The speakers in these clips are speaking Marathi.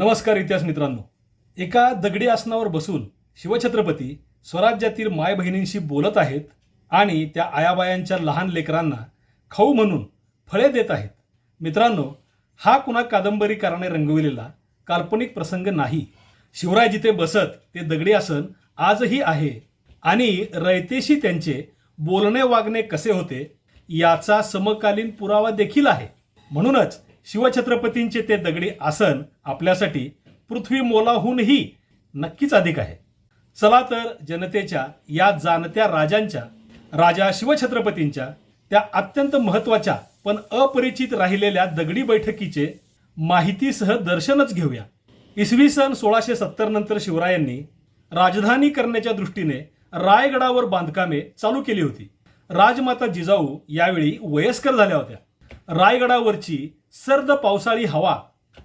नमस्कार इतिहास मित्रांनो. एका दगडी आसनावर बसून शिवछत्रपती स्वराज्यातील माय बहिणींशी बोलत आहेत आणि त्या आयाबायांच्या लहान लेकरांना खाऊ म्हणून फळे देत आहेत. मित्रांनो हा कुणा कादंबरीकाराने रंगविलेला काल्पनिक प्रसंग नाही. शिवराय जिथे बसत ते दगडी आसन आजही आहे आणि रयतेशी त्यांचे बोलणे वागणे कसे होते याचा समकालीन पुरावा देखील आहे. म्हणूनच शिवछत्रपतींचे ते दगडी आसन आपल्यासाठी पृथ्वी मोलाहूनही नक्कीच अधिक आहे. चला तर जनतेच्या या जाणत्या राजांच्या राजा शिवछत्रपतींच्या त्या अत्यंत महत्त्वाच्या पण अपरिचित राहिलेल्या दगडी बैठकीचे माहितीसह दर्शनच घेऊया. इसवी सन सोळाशे सत्तर नंतर शिवरायांनी राजधानी करण्याच्या दृष्टीने रायगडावर बांधकामे चालू केली होती. राजमाता जिजाऊ यावेळी वयस्कर झाल्या होत्या. रायगडावरची सर्द पावसाळी हवा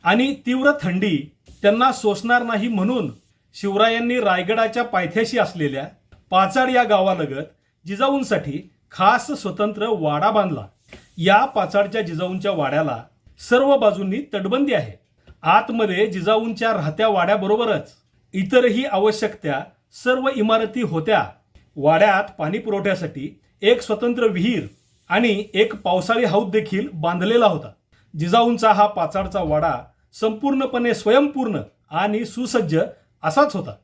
आणि तीव्र थंडी त्यांना सोसणार नाही म्हणून शिवरायांनी रायगडाच्या पायथ्याशी असलेल्या पाचाड या गावालगत जिजाऊंसाठी खास स्वतंत्र वाडा बांधला. या पाचाडच्या जिजाऊंच्या वाड्याला सर्व बाजूंनी तटबंदी आहे. आतमध्ये जिजाऊंच्या राहत्या वाड्याबरोबरच इतरही आवश्यक त्या सर्व इमारती होत्या. वाड्यात पाणी पुरवठ्यासाठी एक स्वतंत्र विहीर आणि एक पावसाळी हौद देखील बांधलेला होता. जिजाऊंचा हा पाचाडचा वाडा संपूर्णपणे स्वयंपूर्ण आणि सुसज्ज असाच होता.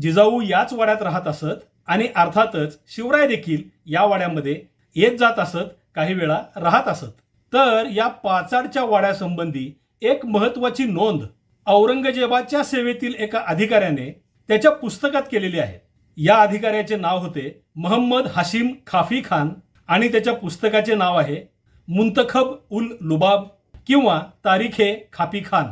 जिजाऊ याच वाड्यात राहत असत आणि अर्थातच शिवराय देखील या वाड्यामध्ये येत जात असत काही वेळा राहत असत. तर या पाचाडच्या वाड्यासंबंधी एक महत्वाची नोंद औरंगजेबाच्या सेवेतील एका अधिकाऱ्याने त्याच्या पुस्तकात केलेली आहे. या अधिकाऱ्याचे नाव होते मोहम्मद हाशिम खाफी खान. आणि त्याच्या पुस्तकाचे नाव आहे मुंतखब उल लुबाब किंवा तारीखे खाफी खान.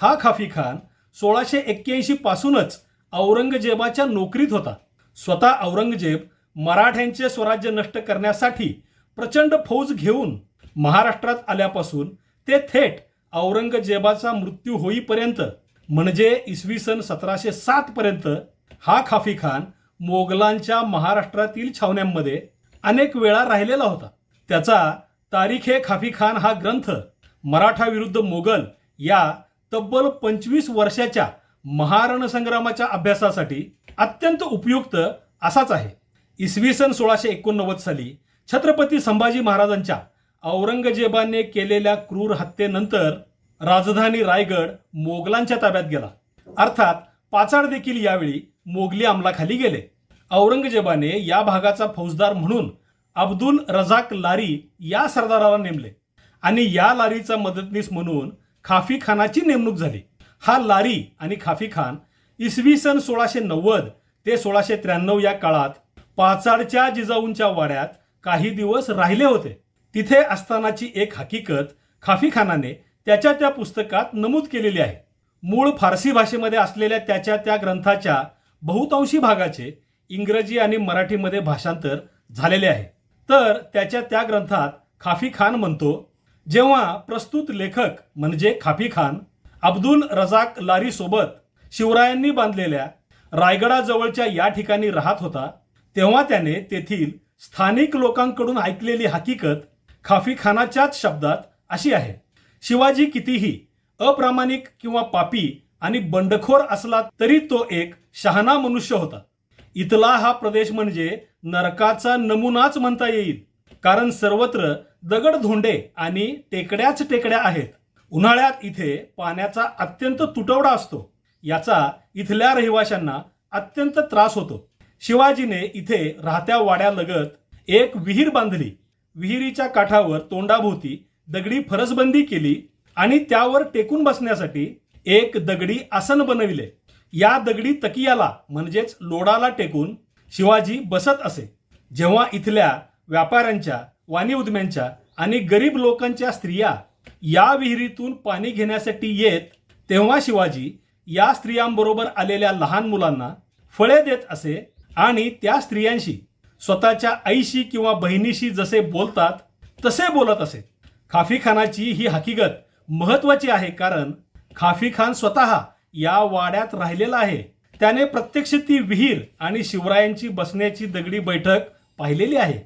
हा खाफी खान सोळाशे एक्क्याऐंशी पासूनच औरंगजेबाच्या नोकरीत होता. स्वतः औरंगजेब मराठ्यांचे स्वराज्य नष्ट करण्यासाठी प्रचंड फौज घेऊन महाराष्ट्रात आल्यापासून ते थेट औरंगजेबाचा मृत्यू होईपर्यंत म्हणजे इसवी सन सतराशे सातपर्यंत हा खाफी खान मोगलांच्या महाराष्ट्रातील छावण्यांमध्ये अनेक वेळा राहिलेला होता. त्याचा तारीख ए खाफी खान हा ग्रंथ मराठा विरुद्ध मोगल या तब्बल पंचवीस वर्षाच्या महारण संग्रामाच्या अभ्यासासाठी अत्यंत उपयुक्त असाच आहे. इसवी सन सोळाशे एकोणनव्वद साली छत्रपती संभाजी महाराजांच्या औरंगजेबाने केलेल्या क्रूर हत्येनंतर राजधानी रायगड मोगलांच्या ताब्यात गेला. अर्थात पाचाड देखील यावेळी मोगली अंमलाखाली गेले. औरंगजेबाने या भागाचा फौजदार म्हणून अब्दुल रजाक लारी या सरदाराला नेमले. आणि या लारीचा मदतनीस म्हणून खाफी खानाची नेमणूक झाली. हा लारी आणि खाफी खान इसवी सन सोळाशे नव्वद ते सोळाशे त्र्याण्णव या काळात पाचाडच्या जिजाऊंच्या वाड्यात काही दिवस राहिले होते. तिथे असतानाची एक हकीकत खाफी खानाने त्याच्या त्या पुस्तकात नमूद केलेली आहे. मूळ फारसी भाषेमध्ये असलेल्या त्याच्या त्या ग्रंथाच्या बहुतांशी भागाचे इंग्रजी आणि मराठीमध्ये भाषांतर झालेले आहे. तर त्याच्या त्या ग्रंथात खाफी खान म्हणतो जेव्हा प्रस्तुत लेखक म्हणजे खाफी खान अब्दुल रजाक लारी सोबत शिवरायांनी बांधलेल्या रायगडाजवळच्या या ठिकाणी राहत होता तेव्हा त्याने तेथील स्थानिक लोकांकडून ऐकलेली हकीकत खाफी खानाच्याच शब्दात अशी आहे शिवाजी कितीही अप्रामाणिक किंवा पापी आणि बंडखोर असला तरी तो एक शहाणा मनुष्य होता. इथला हा प्रदेश म्हणजे नरकाचा नमुनाच म्हणता येईल. कारण सर्वत्र दगडधोंडे आणि टेकड्याच टेकड्या आहेत. उन्हाळ्यात इथे पाण्याचा अत्यंत तुटवडा असतो. याचा इथल्या रहिवाशांना अत्यंत त्रास होतो. शिवाजीने इथे राहत्या वाड्यालगत एक विहीर बांधली. विहिरीच्या काठावर तोंडाभोवती दगडी फरसबंदी केली आणि त्यावर टेकून बसण्यासाठी एक दगडी आसन बनविले. या दगडी तकियाला म्हणजेच लोडाला टेकून शिवाजी बसत असे. जेव्हा इथल्या व्यापाऱ्यांच्या वाणी उद्म्यांच्या आणि गरीब लोकांच्या स्त्रिया या विहिरीतून पाणी घेण्यासाठी येत तेव्हा शिवाजी या स्त्रियांबरोबर आलेल्या लहान मुलांना फळे देत असे आणि त्या स्त्रियांशी स्वतःच्या आईशी किंवा बहिणीशी जसे बोलतात तसे बोलत असे. खाफी खानाची ही हकीकत महत्वाची आहे कारण खाफी खान स्वतः या वाड्यात राहिलेला आहे. त्याने प्रत्यक्ष ती विहीर आणि शिवरायांची बसण्याची दगडी बैठक पाहिलेली आहे.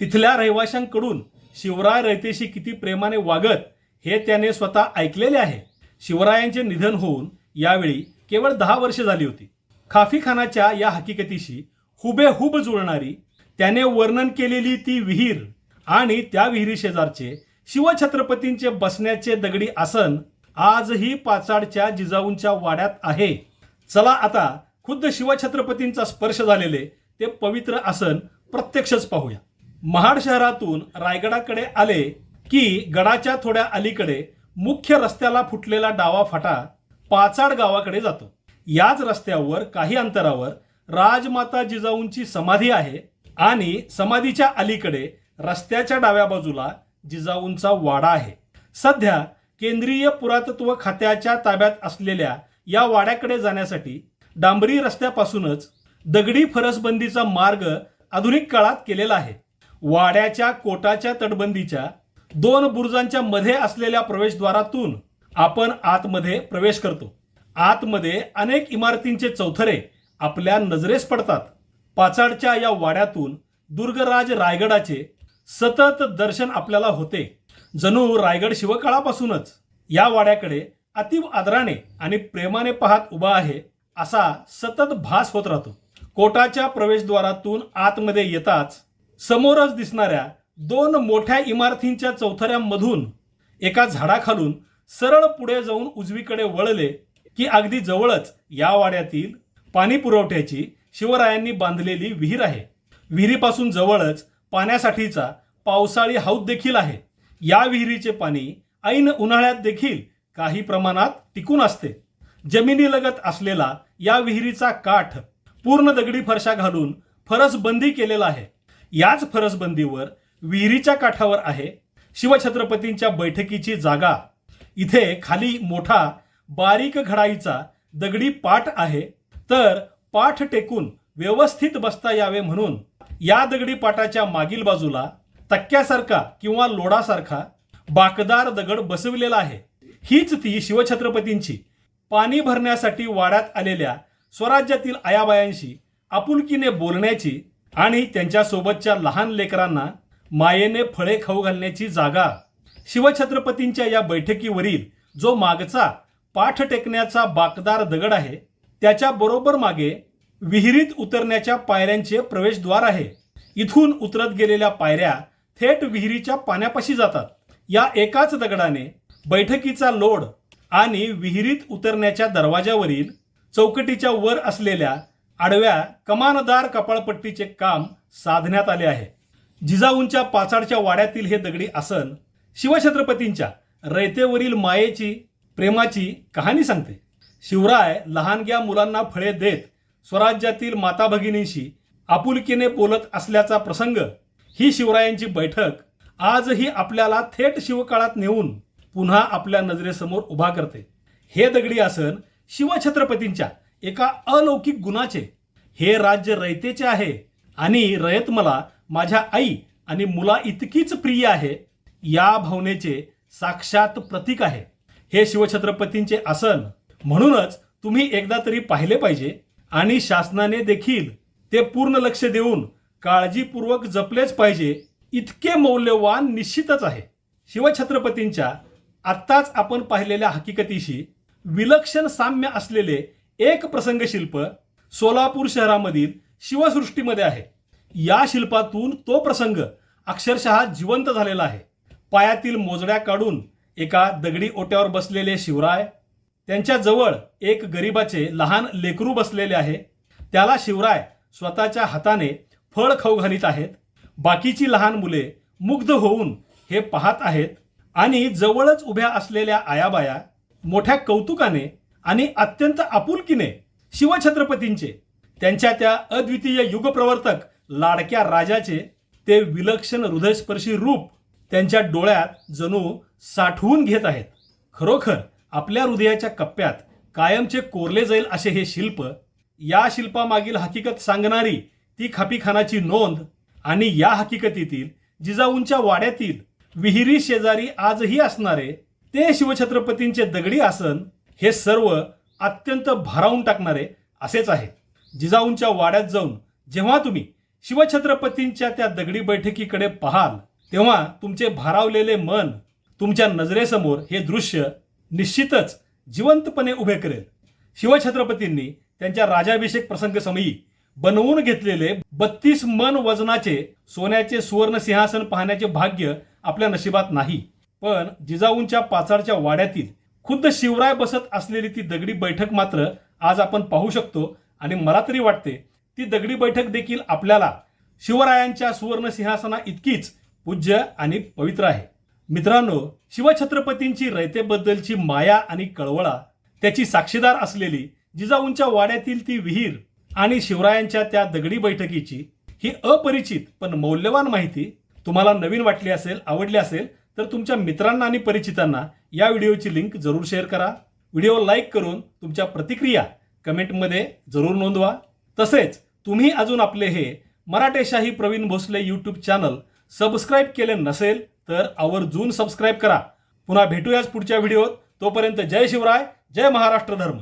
तिथल्या रहिवाशांकडून शिवराय रयतेशी किती प्रेमाने वागत हे त्याने स्वतः ऐकलेले आहे. शिवरायांचे निधन होऊन यावेळी केवळ दहा वर्षे झाली होती. खाफी खानाच्या या हकीकतीशी हुबेहूब जुळणारी त्याने वर्णन केलेली ती विहीर आणि त्या विहिरी शेजारचे शिवछत्रपतींचे बसण्याचे दगडी आसन आजही पाचाडच्या जिजाऊंच्या वाड्यात आहे. चला आता खुद्द शिवछत्रपतींचा स्पर्श झालेले ते पवित्र आसन प्रत्यक्षच पाहूया. महाड शहरातून रायगडाकडे आले की गडाच्या थोड्या अलीकडे मुख्य रस्त्याला फुटलेला डावा फाटा पाचाड गावाकडे जातो. याच रस्त्यावर काही अंतरावर राजमाता जिजाऊंची समाधी आहे आणि समाधीच्या अलीकडे रस्त्याच्या डाव्या बाजूला जिजाऊंचा वाडा आहे. सध्या केंद्रीय पुरातत्व खात्याच्या ताब्यात असलेल्या या वाड्याकडे जाण्यासाठी डांबरी रस्त्यापासूनच दगडी फरसबंदीचा मार्ग आधुनिक काळात केलेला आहे. वाड्याच्या कोटाच्या तटबंदीच्या दोन बुरुजांच्या मध्ये असलेल्या प्रवेशद्वारातून आपण आतमध्ये प्रवेश करतो. आतमध्ये अनेक इमारतींचे चौथरे आपल्या नजरेस पडतात. पाचाडच्या या वाड्यातून दुर्गराज रायगडाचे सतत दर्शन आपल्याला होते. जणू रायगड शिवकाळापासूनच या वाड्याकडे अतिव आदराने आणि प्रेमाने पाहत उभा आहे असा सतत भास होत राहतो. कोटाच्या प्रवेशद्वारातून आतमध्ये येताच समोरच दिसणाऱ्या दोन मोठ्या इमारतींच्या चौथऱ्यांमधून एका झाडाखालून सरळ पुढे जाऊन उजवीकडे वळले की अगदी जवळच या वाड्यातील पाणी पुरवठ्याची शिवरायांनी बांधलेली विहीर आहे. विहिरीपासून जवळच पाण्यासाठीचा पावसाळी हौद देखील आहे. या विहिरीचे पाणी ऐन उन्हाळ्यात देखील काही प्रमाणात टिकून असते. जमिनीलगत असलेला या विहिरीचा काठ पूर्ण दगडी फरशा घालून फरसबंदी केलेला आहे. याच फरसबंदीवर विहिरीच्या काठावर आहे शिवछत्रपतींच्या बैठकीची जागा. इथे खाली मोठा बारीक घडाईचा दगडी पाठ आहे. तर पाठ टेकून व्यवस्थित बसता यावे म्हणून या दगडी पाटाच्या मागील बाजूला तक्क्यासारखा किंवा लोडासारखा बाकदार दगड बसविलेला आहे. हीच ती शिवछत्रपतींची पाणी भरण्यासाठी वाड्यात आलेल्या स्वराज्यातील आयाबायांशी आपुलकीने बोलण्याची आणि त्यांच्यासोबतच्या लहान लेकरांना मायेने फळे खाऊ घालण्याची जागा शिवछत्रपतींच्या या बैठकीवरील जो मागचा पाठ टेकण्याचा बाकदार दगड आहे त्याच्या बरोबर मागे विहिरीत उतरण्याच्या पायऱ्यांचे प्रवेशद्वार आहे. इथून उतरत गेलेल्या पायऱ्या थेट विहिरीच्या पाण्यापाशी जातात. या एकाच दगडाने बैठकीचा लोड आणि विहिरीत उतरण्याच्या दरवाजावरील चौकटीच्या वर असलेल्या आडव्या कमानदार कपाळपट्टीचे काम साधण्यात आले आहे. जिजाऊंच्या पाचाडच्या वाड्यातील हे दगडी आसन शिवछत्रपतींच्या रयतेवरील मायेची प्रेमाची कहाणी सांगते. शिवराय लहानग्या मुलांना फळे देत स्वराज्यातील माता भगिनींशी आपुलकीने बोलत असल्याचा प्रसंग ही शिवरायांची बैठक आजही आपल्याला थेट शिवकाळात नेऊन पुन्हा आपल्या नजरेसमोर उभा करते. हे दगडी आसन शिवछत्रपतींच्या एका अलौकिक गुणाचे हे राज्य रयतेचे आहे आणि रयत मला माझ्या आई आणि मुला इतकीच प्रिय आहे या भावनेचे साक्षात प्रतीक आहे. हे शिवछत्रपतींचे आसन म्हणूनच तुम्ही एकदा तरी पाहिले पाहिजे आणि शासनाने देखील ते पूर्ण लक्ष देऊन काळजीपूर्वक जपलेच पाहिजे. इतके मौल्यवान निश्चितच आहे. शिवछत्रपतींच्या आत्ताच आपण पाहिलेल्या हकीकतीशी विलक्षण साम्य असलेले एक प्रसंग शिल्प सोलापूर शहरामधील शिवसृष्टीमध्ये आहे. या शिल्पातून तो प्रसंग अक्षरशः जिवंत झालेला आहे. पायातील मोजड्या काढून एका दगडी ओट्यावर बसलेले शिवराय त्यांच्या जवळ एक गरिबाचे लहान लेकरू बसलेले आहे. त्याला शिवराय स्वतःच्या हाताने फळ खाऊ घालीत आहेत. बाकीची लहान मुले मुग्ध होऊन हे पाहत आहेत आणि जवळच उभ्या असलेल्या आयाबाया मोठ्या कौतुकाने आणि अत्यंत आपुलकीने शिवछत्रपतींचे त्यांच्या त्या अद्वितीय युगप्रवर्तक लाडक्या राजाचे ते विलक्षण हृदयस्पर्शी रूप त्यांच्या डोळ्यात जणू साठवून घेत आहेत. खरोखर आपल्या हृदयाच्या कप्प्यात कायमचे कोरले जाईल असे हे शिल्प या शिल्पामागील हकीकत सांगणारी ती खापीखानाची नोंद आणि या हकीकतीतील जिजाऊंच्या वाड्यातील विहिरी शेजारी आजही असणारे ते शिवछत्रपतींचे दगडी आसन हे सर्व अत्यंत भारावून टाकणारे असेच आहे. जिजाऊंच्या वाड्यात जाऊन जेव्हा तुम्ही शिवछत्रपतींच्या त्या दगडी बैठकीकडे पाहाल तेव्हा तुमचे भारावलेले मन तुमच्या नजरेसमोर हे दृश्य निश्चितच जिवंतपणे उभे करेल. शिवछत्रपतींनी त्यांच्या राजाभिषेक प्रसंगसमयी बनवून घेतलेले बत्तीस मन वजनाचे सोन्याचे सुवर्ण सिंहासन पाहण्याचे भाग्य आपल्या नशिबात नाही. पण जिजाऊंच्या पाचारच्या वाड्यातील खुद्द शिवराय बसत असलेली ती दगडी बैठक मात्र आज आपण पाहू शकतो आणि मला तरी वाटते ती दगडी बैठक देखील आपल्याला शिवरायांच्या सुवर्ण सिंहासना इतकीच पूज्य आणि पवित्र आहे. मित्रांनो शिवछत्रपतींची रयतेबद्दलची माया आणि कळवळा त्याची साक्षीदार असलेली जिजाऊंच्या वाड्यातील ती विहीर आणि शिवरायांच्या त्या दगडी बैठकीची ही अपरिचित पण मौल्यवान माहिती तुम्हाला नवीन वाटली असेल आवडली असेल तर तुमच्या मित्रांना आणि परिचितांना या व्हिडिओची लिंक जरूर शेअर करा. व्हिडिओ लाईक करून तुमच्या प्रतिक्रिया कमेंटमध्ये जरूर नोंदवा. तसेच तुम्ही अजून आपले हे Maratheshahi Pravin Bhosale YouTube channel subscribe केले नसेल तर आवर्जून सबस्क्राईब करा. पुन्हा भेटूयाच पुढच्या व्हिडिओत. तोपर्यंत जय शिवराय जय महाराष्ट्र धर्म.